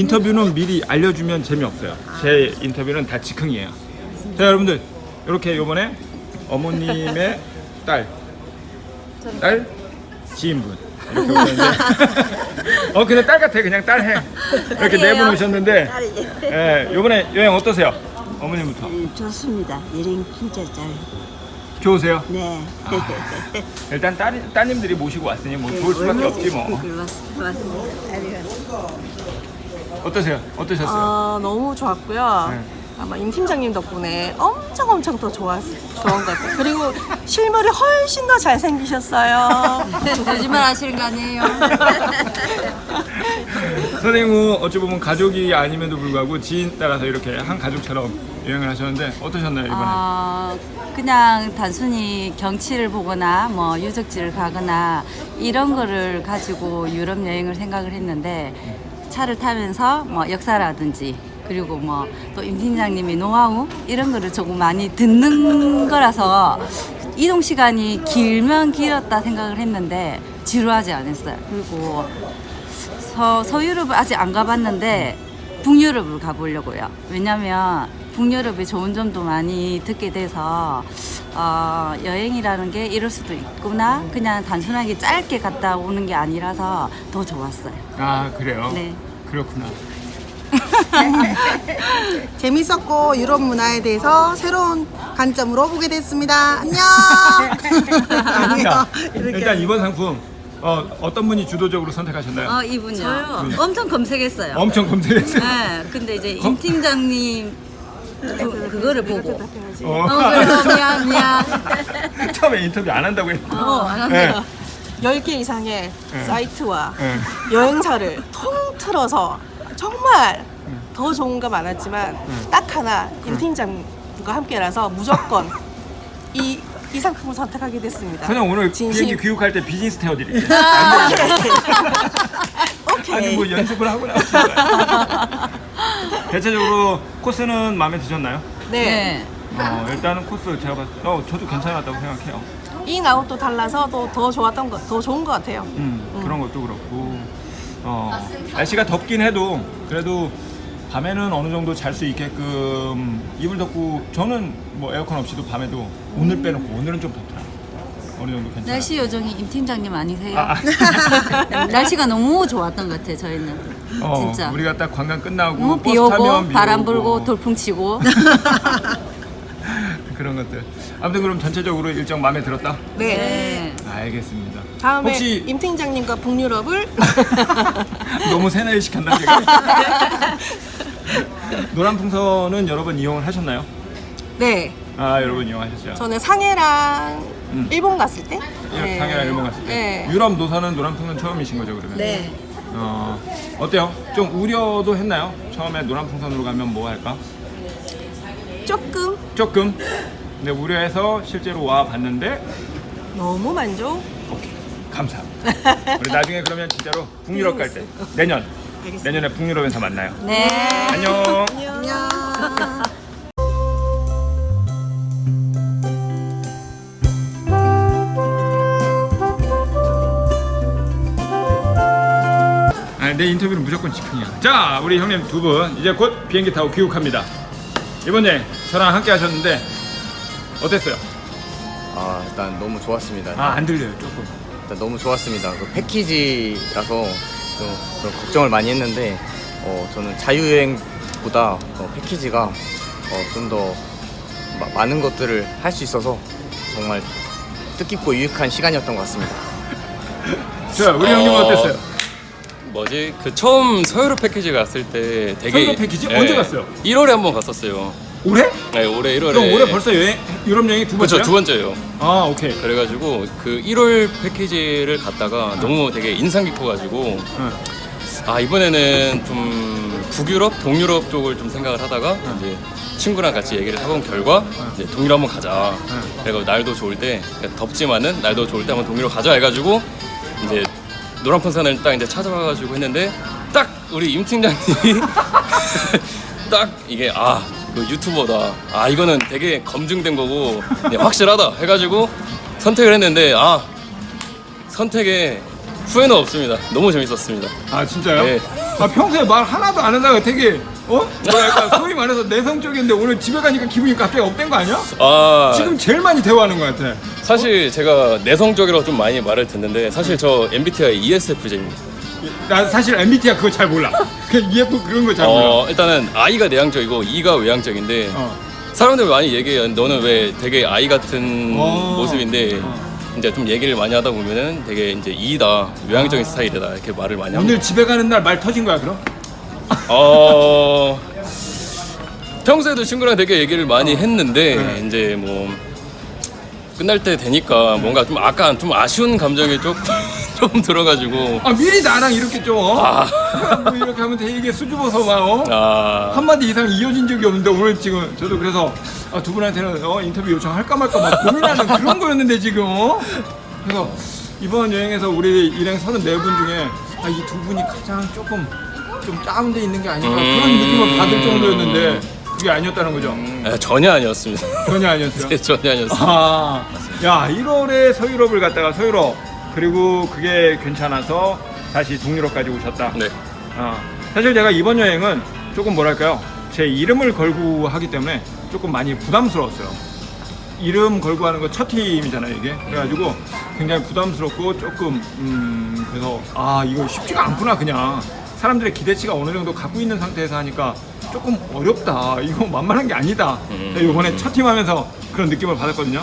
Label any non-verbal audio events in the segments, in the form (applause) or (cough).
인터뷰는 미리 알려주면 재미없어요. 제 인터뷰는 다 즉흥이에요. 자 여러분들 이렇게 요번에 어머님의 딸, 딸 지인분 이렇게 오셨는데 어 근데 딸 같아 그냥 딸 해. 이렇게 네분 오셨는데 예 요번에 여행 어떠세요? 어머님부터 음, 좋습니다. 여행 진짜 잘. 좋으세요? 네. 일단 딸 따님들이 모시고 왔으니 뭐 좋을 수밖에 없지 뭐 맞습니다. 어떠세요? 어떠셨어요? 아, 너무 좋았고요. 네. 아마 임 팀장님 덕분에 엄청 엄청 더 좋았, 좋은 것 같아요. 그리고 실물이 훨씬 더 잘생기셨어요. 거짓말 하시는 거 아니에요? (laughs) 선생님은 어찌 보면 가족이 아님에도 불구하고 지인 따라서 이렇게 한 가족처럼 여행을 하셨는데 어떠셨나요 이번에? 어, 그냥 단순히 경치를 보거나 뭐 유적지를 가거나 이런 거를 가지고 유럽 여행을 생각을 했는데 차를 타면서 뭐 역사라든지 그리고 뭐 또 임 팀장님이 노하우 이런 거를 조금 많이 듣는 거라서 이동 시간이 길면 길었다 생각을 했는데 지루하지 않았어요. 그리고 서, 서유럽을 아직 안 가봤는데 북유럽을 가보려고요. 왜냐면 북유럽의 좋은 점도 많이 듣게 돼서 어, 여행이라는 게 이럴 수도 있구나. 그냥 단순하게 짧게 갔다 오는 게 아니라서 더 좋았어요. 아 그래요? 네. 그렇구나. (laughs) 재밌었고 유럽 문화에 대해서 새로운 관점으로 보게 됐습니다. 안녕. 자, 일단 이번 상품 어, 어떤 분이 주도적으로 선택하셨나요? 어, 이분요. 엄청 검색했어요. 엄청 검색했어요. 네, 근데 이제 임 팀장님 그, 그거를 보고. 어, 어, 그래서 미안, 미안. 처음에 인터뷰 안 한다고 했는데. 어, 안 네. 한대요. 10개 이상의 사이트와 네. 여행사를 통틀어서 정말 더 좋은 거 많았지만 딱 하나 임 팀장님과 함께라서 무조건 이, 이 상품을 선택하게 됐습니다. 그냥 오늘 진심. 비행기 귀국할 때 비즈니스 태워 드릴게요. 아, 아니 오케이. 뭐 연습을 하고 거예요. (laughs) 대체적으로 코스는 마음에 드셨나요? 네. 네. 어, 일단은 코스 제가 봤을 때 어, 저도 괜찮았다고 생각해요. 인아웃도 달라서 또 더 좋았던 것, 더 좋은 것 같아요. 음, 그런 것도 그렇고 어, 날씨가 덥긴 해도 그래도 밤에는 어느 정도 잘 수 있게끔 이불 덮고 저는 뭐 에어컨 없이도 밤에도 오늘 빼놓고 오늘은 좀 덥더라고요. 어느 정도 괜찮아요. 날씨 요정이 임 팀장님 아니세요? 아, 아. (laughs) 날씨가 너무 좋았던 것 같아요, 저희는. 어, 진짜. 우리가 딱 관광 끝나고 너무 버스 비 오고, 비 바람 오고 불고, 돌풍 치고. (laughs) 그런 것들. 아무튼 그럼 전체적으로 일정 마음에 들었다. 네. 네. 알겠습니다. 다음에 혹시 임 팀장님과 북유럽을 (laughs) 너무 세뇌 시켰나 제가? 노란 풍선은 여러 번 이용을 하셨나요? 네 아 여러 번 이용하셨어요. 저는 상해랑 음. 일본 갔을 때 네. 상해랑 일본 갔을 때 네. 유럽 노선은 노란 풍선 처음이신 거죠 그러면? 네. 어 어때요? 좀 우려도 했나요? 처음에 노란 풍선으로 가면 뭐 할까? 조금 조금. 근데 우려해서 실제로 와 봤는데 너무 만족 오케이 감사합니다. 우리 나중에 그러면 진짜로 북유럽 갈 때 (laughs) 내년 알겠습니다. 내년에 북유럽에서 만나요. 네. 안녕. 안녕 내 인터뷰는 무조건 즉흥이야. 자, 우리 형님 두 분 이제 곧 비행기 타고 귀국합니다. 이번 여행 저랑 함께 하셨는데 어땠어요? 아 일단 너무 좋았습니다. 아, 안 들려요, 조금. 일단 너무 좋았습니다. 그 패키지라서 좀 그런 걱정을 많이 했는데 어, 저는 자유여행보다 어, 패키지가 어, 좀더 많은 것들을 할 수 있어서 정말 뜻깊고 유익한 시간이었던 것 같습니다. (laughs) 자, 우리 형님은 어, 어땠어요? 뭐지 그 처음 서유럽 패키지 갔을 때 되게 서유럽 패키지? 언제 갔어요? 1월에 한 번 갔었어요. 올해? 네 올해 1월에. 그럼 올해 벌써 여행 유럽 여행이 두 번째야? 그렇죠 두 번째요. 아, 오케이. 그래가지고 그 1월 패키지를 갔다가 너무 되게 인상 깊어가지고 응. 아 이번에는 좀 북유럽, 동유럽 쪽을 좀 생각을 하다가 이제 친구랑 같이 얘기를 해본 결과 이제 동유럽 한번 가자. 그리고 날도 좋을 때 그러니까 덥지만은 날도 좋을 때 한번 동유럽 가자 해가지고 이제 노란 풍선을 딱 이제 찾아와가지고 했는데 딱 우리 임 팀장님이 (laughs) 딱 이게 아. 그 유튜버다. 아 이거는 되게 검증된 거고 확실하다 해가지고 선택을 했는데 아 선택에 후회는 없습니다. 너무 재밌었습니다. 아, 진짜요? 네. 아, 평소에 말 하나도 안 하다가 되게 어? 뭐랄까 (laughs) 소위 말해서 내성적인데 오늘 집에 가니까 기분이 갑자기 업된 거 아니야? 아 지금 제일 많이 대화하는 것 같아. 사실 제가 내성적이라고 좀 많이 말을 듣는데 사실 저 MBTI ESFJ입니다. 나 사실 MBTI 그거 잘 몰라. (laughs) 그 EF 그런 거 잘 몰라. 어 일단은 I가 내향적이고 E가 외향적인데 어. 사람들 많이 얘기해요. 너는 왜 되게 아이 같은 어. 모습인데 이제 좀 얘기를 많이 하다 보면은 되게 이제 E다 외향적인 스타일이다 이렇게 말을 많이 합니다. 오늘 집에 가는 날 말 터진 거야 그럼? 어 평소에도 친구랑 되게 얘기를 많이 어. 했는데 네. 이제 뭐 끝날 때 되니까 뭔가 좀 약간 좀 아쉬운 감정이 조금 (laughs) 좀 들어가지고 아 미리 나랑 이렇게 좀 어? 뭐 이렇게 하면 되게 수줍어서 막 어? 아 한마디 이상 이어진 적이 없는데 오늘 지금 저도 그래서 아, 두 분한테는 어, 인터뷰 요청할까 말까 막 고민하는 그런 거였는데 지금 어? 그래서 이번 여행에서 우리 일행 34분 중에 아, 이 두 분이 가장 조금 좀 다운돼 있는 게 아닌가 그런 음. 느낌을 받을 정도였는데 그게 아니었다는 거죠 아, 전혀 아니었습니다. 전혀 아니었어요 (laughs) 네, 전혀 아니었어요. 아, 야 1월에 서유럽을 갔다가 서유럽 그리고 그게 괜찮아서 다시 동유럽까지 오셨다. 네. 어, 사실 제가 이번 여행은 조금 뭐랄까요? 제 이름을 걸고 하기 때문에 조금 많이 부담스러웠어요. 이름 걸고 하는 거 첫 팀이잖아요 이게. 그래가지고 굉장히 부담스럽고 조금 음 그래서 아 이거 쉽지가 않구나 그냥. 사람들의 기대치가 어느 정도 갖고 있는 상태에서 하니까 조금 어렵다. 이거 (laughs) 만만한 게 아니다. 음. 이번에 첫팀 하면서 그런 느낌을 받았거든요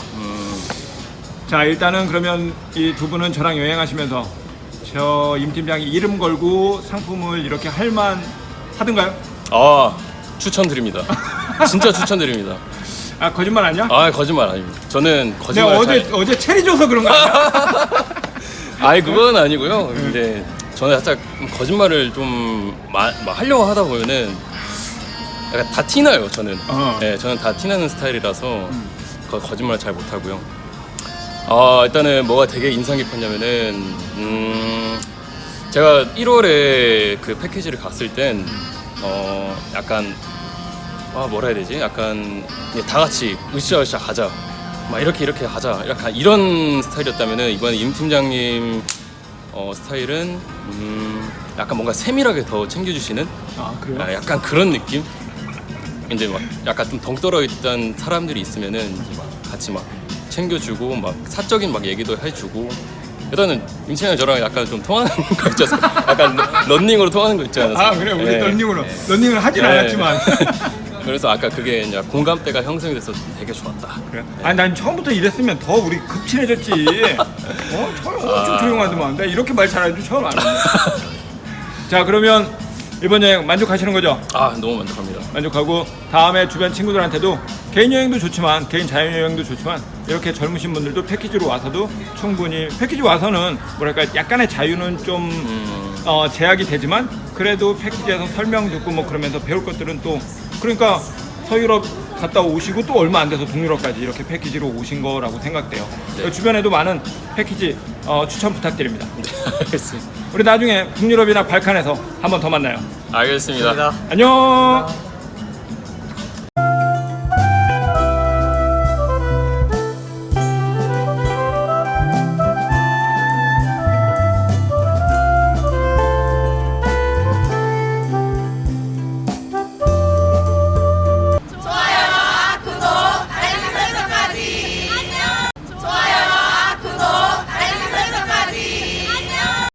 자 일단은 그러면 이 두 분은 저랑 여행하시면서 저 임 팀장이 이름 걸고 상품을 이렇게 할만 하던가요? 아 추천드립니다. (laughs) 진짜 추천드립니다. 아 거짓말 아니야? 아 거짓말 아닙니다. 저는 내가 거짓말 어제 잘... 어제 체리 줘서 그런 거 아니야? (laughs) 아니 그건 아니고요. 이제 저는 살짝 거짓말을 좀 마, 막 하려고 하다 보면은 약간 다 티나요. 저는. 어. 네, 저는 다 티나는 스타일이라서 거, 거짓말 잘 못하고요. 아 일단은 뭐가 되게 인상 깊었냐면은 음, 제가 1월에 그 패키지를 갔을 땐 어, 약간 아 뭐라 해야 되지? 약간 그냥 다 같이 으쌰으쌰 가자. 막 이렇게 이렇게 하자. 약간 이런 스타일이었다면은 이번에 임 팀장님 어, 스타일은 음, 약간 뭔가 세밀하게 더 챙겨주시는 아 그래요? 아, 약간 그런 느낌? 이제 막 약간 좀 덩떨어 있던 사람들이 있으면은 이제 막 같이 막 챙겨주고 막 사적인 막 얘기도 해주고 일단은 임채랑 저랑 약간 좀 통하는 (laughs) 거 있잖아요. 약간 런닝으로 통하는 거 있잖아요. 아 그래 우리 네. 런닝으로 런닝을 하진 네. 않았지만 (laughs) 그래서 아까 그게 이제 공감대가 형성이 돼서 되게 좋았다. 그래? 아니 난 처음부터 이랬으면 더 우리 급 친해졌지 (laughs) 어? 처음 엄청 조용하더만 내가 이렇게 말 잘하는 줄 처음 알았네 자 그러면 이번 여행 만족하시는 거죠? 아 너무 만족합니다. 만족하고 다음에 주변 친구들한테도 개인 여행도 좋지만 개인 자유 여행도 좋지만 이렇게 젊으신 분들도 패키지로 와서도 충분히 패키지 와서는 뭐랄까 약간의 자유는 좀 음, 어, 제약이 되지만 그래도 패키지에서 설명 듣고 뭐 그러면서 배울 것들은 또 그러니까 서유럽 갔다 오시고 또 얼마 안 돼서 동유럽까지 이렇게 패키지로 오신 거라고 생각돼요. 네. 주변에도 많은 패키지 어, 추천 부탁드립니다. (laughs) 알겠습니다. 우리 나중에 북유럽이나 발칸에서 한번 더 만나요. 알겠습니다. 안녕.